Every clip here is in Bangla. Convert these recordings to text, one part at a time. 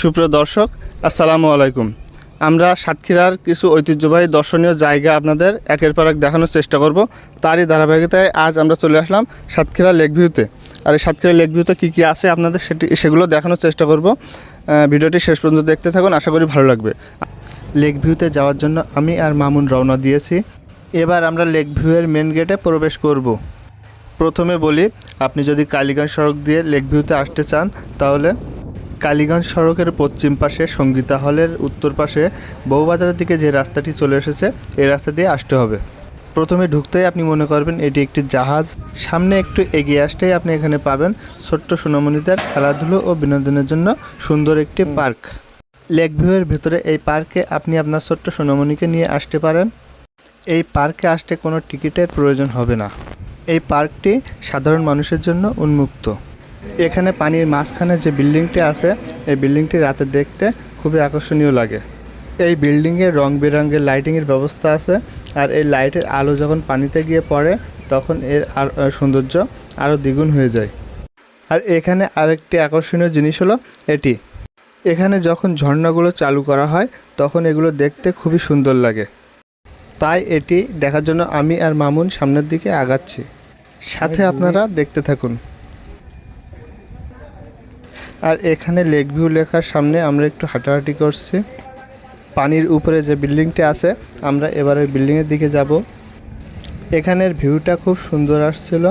সুপ্রিয় দর্শক, আসসালামু আলাইকুম। আমরা সাতক্ষীরার কিছু ঐতিহ্যবাহী দর্শনীয় জায়গা আপনাদের একের পর এক দেখানোর চেষ্টা করব। তারই ধারাবাহিকতায় আজ আমরা চলে আসলাম সাতক্ষীরা লেক ভিউতে। আর এই সাতক্ষীরা লেক ভিউতে কী কী আছে আপনাদের সেটি, সেগুলো দেখানোর চেষ্টা করব। ভিডিওটি শেষ পর্যন্ত দেখতে থাকুন, আশা করি ভালো লাগবে। লেক ভিউতে যাওয়ার জন্য আমি আর মামুন রওনা দিয়েছি। এবার আমরা লেক ভিউয়ের মেন গেটে প্রবেশ করব। প্রথমে বলি, আপনি যদি কালীগঞ্জ সড়ক দিয়ে লেক ভিউতে আসতে চান, তাহলে কালীগঞ্জ সড়কের পশ্চিম পাশে সঙ্গীতা হলের উত্তর পাশে বউবাজারের দিকে যে রাস্তাটি চলে এসেছে এই রাস্তা দিয়ে আসতে হবে। প্রথমে ঢুকতেই আপনি মনে করবেন এটি একটি জাহাজ। সামনে একটু এগিয়ে আসতেই আপনি এখানে পাবেন ছোট্ট সোনামণিদের খেলাধুলো ও বিনোদনের জন্য সুন্দর একটি পার্ক। লেক ভিউয়ের ভেতরে এই পার্কে আপনি আপনার ছোট্ট সোনামণিকে নিয়ে আসতে পারেন। এই পার্কে আসতে কোনো টিকিটের প্রয়োজন হবে না। এই পার্কটি সাধারণ মানুষের জন্য উন্মুক্ত। এখানে পানির মাঝখানে যে বিল্ডিংটি আছে এই বিল্ডিংটি রাতে দেখতে খুবই আকর্ষণীয় লাগে। এই বিল্ডিংয়ে রং বেরঙের লাইটিংয়ের ব্যবস্থা আছে আর এই লাইটের আলো যখন পানিতে গিয়ে পড়ে তখন এর আর সৌন্দর্য আরও দ্বিগুণ হয়ে যায়। আর এখানে আরেকটি আকর্ষণীয় জিনিস হলো এটি। এখানে যখন ঝর্ণাগুলো চালু করা হয় তখন এগুলো দেখতে খুবই সুন্দর লাগে। তাই এটি দেখার জন্য আমি আর মামুন সামনের দিকে আগাচ্ছি। সাথে আপনারা দেখতে থাকুন। আর এখানে লেক ভিউ লেখার সামনে আমরা একটু হাঁটাহাঁটি করছি। পানির উপরে যে বিল্ডিংটি আছে, আমরা এবার ওই বিল্ডিংয়ের দিকে যাব। এখানের ভিউটা খুব সুন্দর আসছিল।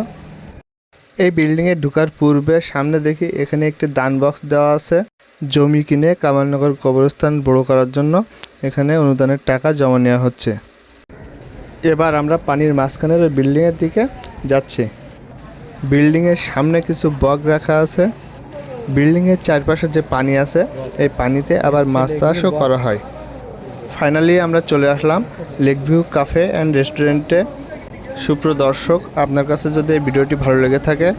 এই বিল্ডিংয়ে ঢুকার পূর্বে সামনে দেখি এখানে একটি দান বক্স দেওয়া আছে, জমি কিনে কামালনগর কবরস্থান বড় করার জন্য। এখানে অনুদানের টাকা জমা নেওয়া হচ্ছে। এবার আমরা পানির মাঝখানের ওই বিল্ডিংয়ের দিকে যাচ্ছি। বিল্ডিংয়ের সামনে কিছু বগ রাখা আছে। বিল্ডিংয়ের চারপাশে যে পানি আছে, এই পানিতে আবার মাছ চাষও করা হয়। ফাইনালি আমরা চলে আসলাম লেক ভিউ কাফে অ্যান্ড রেস্টুরেন্টে সুপ্র দর্শক, আপনার কাছে যদি এই ভিডিওটি ভালো লেগে থাকে,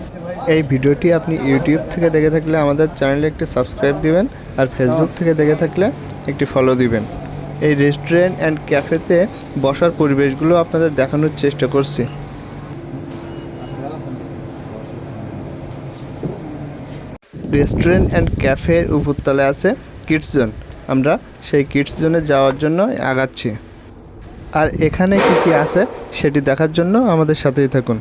এই ভিডিওটি আপনি ইউটিউব থেকে দেখে থাকলে আমাদের চ্যানেলে একটি সাবস্ক্রাইব দিবেন আর ফেসবুক থেকে দেখে থাকলে একটি ফলো দিবেন। এই রেস্টুরেন্ট অ্যান্ড ক্যাফেতে বসার পরিবেশগুলো আপনাদের দেখানোর চেষ্টা করছি। রেস্টুরেন্ট অ্যান্ড ক্যাফের উপরতলায় আছে কিডস জোন। আমরা সেই কিডস জোনে যাওয়ার জন্য আগাচ্ছি। আর এখানে কী কী আছে সেটি দেখার জন্য আমাদের সাথেই থাকুন।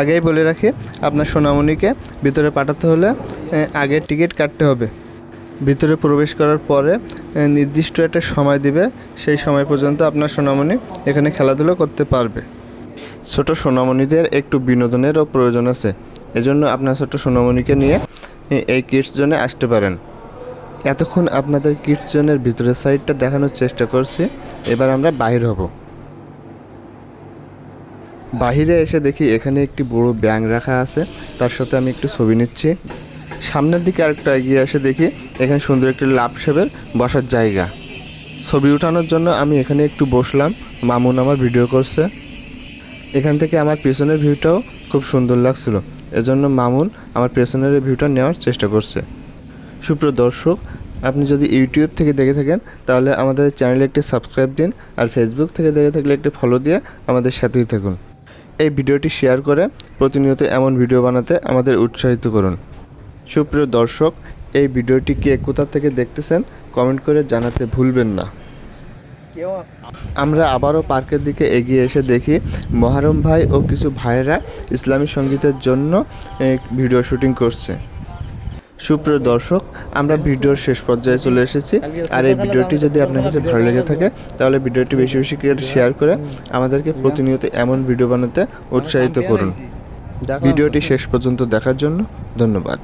আগেই বলে রাখি, আপনার সোনামণিকে ভিতরে পাঠাতে হলে আগে টিকিট কাটতে হবে। ভিতরে প্রবেশ করার পরে নির্দিষ্ট একটা সময় দিবে, সেই সময় পর্যন্ত আপনার সোনামণি এখানে খেলাধুলো করতে পারবে। ছোট সোনামণিদের একটু বিনোদনেরও প্রয়োজন আছে। এজন্য আপনার ছোট সোনামণিকে নিয়ে এই কিডস জোনে আসতে পারেন। এতক্ষণ আপনাদের কিডস জোনের ভিতরের সাইডটা দেখানোর চেষ্টা করছি। এবার আমরা বাহির হব। বাহিরে এসে দেখি এখানে একটি বড় ব্যাং রাখা আছে। তার সাথে আমি একটু ছবি নিচ্ছি। সামনের দিকে আরেকটা এগিয়ে এসে দেখি এখানে সুন্দর একটি লাভ শেপের বসার জায়গা। ছবি উঠানোর জন্য আমি এখানে একটু বসলাম। মামুন আমার ভিডিও করছে। এখান থেকে আমার পিছনের ভিউটাও খুব সুন্দর লাগছিল। এজন্য মামুন আমার পেছনের ভিউটা নেওয়ার চেষ্টা করছে। সুপ্রিয় দর্শক, আপনি যদি ইউটিউব থেকে দেখে থাকেন, তাহলে আমাদের চ্যানেলে একটি সাবস্ক্রাইব দিন আর ফেসবুক থেকে দেখে থাকলে একটি ফলো দিয়ে আমাদের সাথেই থাকুন। এই ভিডিওটি শেয়ার করে প্রতিনিয়ত এমন ভিডিও বানাতে আমাদের উৎসাহিত করুন। সুপ্রিয় দর্শক, এই ভিডিওটি কে কোথা থেকে দেখতেছেন কমেন্ট করে জানাতে ভুলবেন না। আমরা আবারও পার্কের দিকে এগিয়ে এসে দেখি মহারম ভাই ও কিছু ভাইয়েরা ইসলামী সঙ্গীতের জন্য ভিডিও শুটিং করছে। সুপ্রিয় দর্শক আমরা ভিডিওর শেষ পর্যায়ে চলে এসেছি। আর এই ভিডিওটি যদি আপনার কাছে ভালো লেগে থাকে তাহলে ভিডিওটি বেশি বেশি করে শেয়ার করে আমাদেরকে প্রতিনিয়ত এমন ভিডিও বানাতে উৎসাহিত করুন। ভিডিওটি শেষ পর্যন্ত দেখার জন্য ধন্যবাদ।